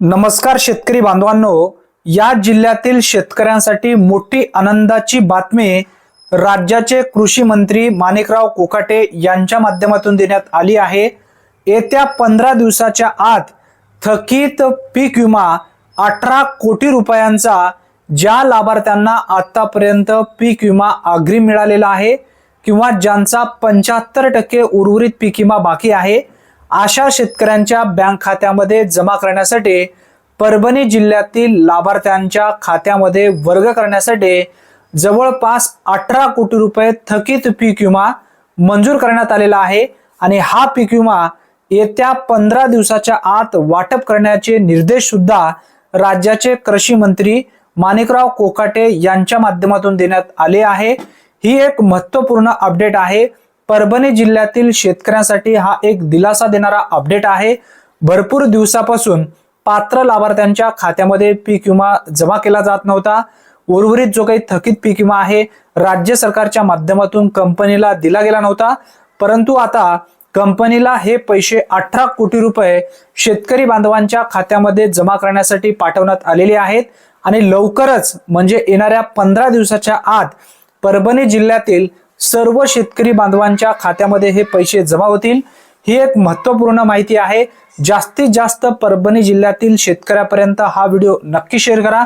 नमस्कार शेतकरी बांधवांनो या जिल्ह्यातील शेतकऱ्यांसाठी मोठी आनंदाची बातमी राज्याचे कृषी मंत्री माणिकराव कोकाटे यांच्या माध्यमातून देण्यात आली आहे. येत्या पंधरा दिवसाच्या आत थकीत पीक विमा अठरा कोटी रुपयांचा ज्या लाभार्थ्यांना आतापर्यंत पीक विमा अग्रिम मिळालेला आहे किंवा ज्यांचा पंच्याहत्तर टक्के उर्वरित पीक विमा बाकी आहे अशा शेतकऱ्यांच्या बँक खात्यामध्ये जमा करण्यासाठी परभणी जिल्ह्यातील लाभार्थ्यांच्या खात्यामध्ये वर्ग करण्यासाठी जवळपास अठरा कोटी रुपये थकीत पीक विमा मंजूर करण्यात आलेला आहे आणि हा पीक विमा येत्या पंधरा दिवसाच्या आत वाटप करण्याचे निर्देश सुद्धा राज्याचे कृषी मंत्री माणिकराव कोकाटे यांच्या माध्यमातून देण्यात आले आहे. ही एक महत्त्वपूर्ण अपडेट आहे. परभणी जिल्ह्यातील शेतकऱ्यांसाठी हा एक दिलासा देणारा अपडेट आहे. भरपूर दिवसापासून पात्र लाभार्थ्यांच्या खात्यामध्ये पीक विमा जमा केला जात नव्हता. उर्वरित जो काही थकीत पीक विमा आहे राज्य सरकारच्या माध्यमातून कंपनीला दिला गेला नव्हता. परंतु आता कंपनीला हे पैसे अठरा कोटी रुपये शेतकरी बांधवांच्या खात्यामध्ये जमा करण्यासाठी पाठवण्यात आलेले आहेत. आणि लवकरच म्हणजे येणाऱ्या पंधरा दिवसाच्या आत परभणी जिल्ह्यातील सर्व शेतकरी बांधवांच्या खात्यामध्ये हे पैसे जमा होतील. ही एक महत्त्वपूर्ण माहिती आहे. जास्तीत जास्त परभणी जिल्ह्यातील शेतकऱ्यापर्यंत हा व्हिडिओ नक्की शेअर करा.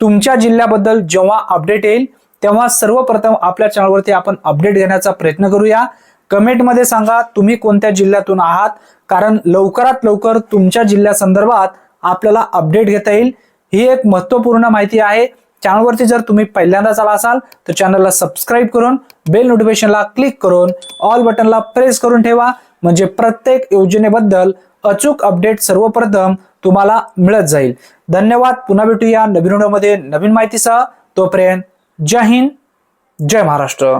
तुमच्या जिल्ह्याबद्दल जेव्हा अपडेट येईल तेव्हा सर्वप्रथम आपल्या चॅनलवरती आपण अपडेट घेण्याचा प्रयत्न करूया. कमेंटमध्ये सांगा तुम्ही कोणत्या जिल्ह्यातून आहात कारण लवकरात लवकर तुमच्या जिल्ह्यासंदर्भात आपल्याला अपडेट घेता येईल. ही एक महत्त्वपूर्ण माहिती आहे. चॅनलवरती जर तुम्ही पहिल्यांदाच आला असाल तर चॅनलला सबस्क्राईब करून बेल नोटिफिकेशनला क्लिक करून ऑल बटनला प्रेस करून ठेवा. म्हणजे प्रत्येक योजनेबद्दल अचूक अपडेट सर्वप्रथम तुम्हाला मिळत जाईल. धन्यवाद. पुन्हा भेटूया नवीन व्हिडिओमध्ये नवीन माहितीसह. तोपर्यंत जय हिंद. जय महाराष्ट्र.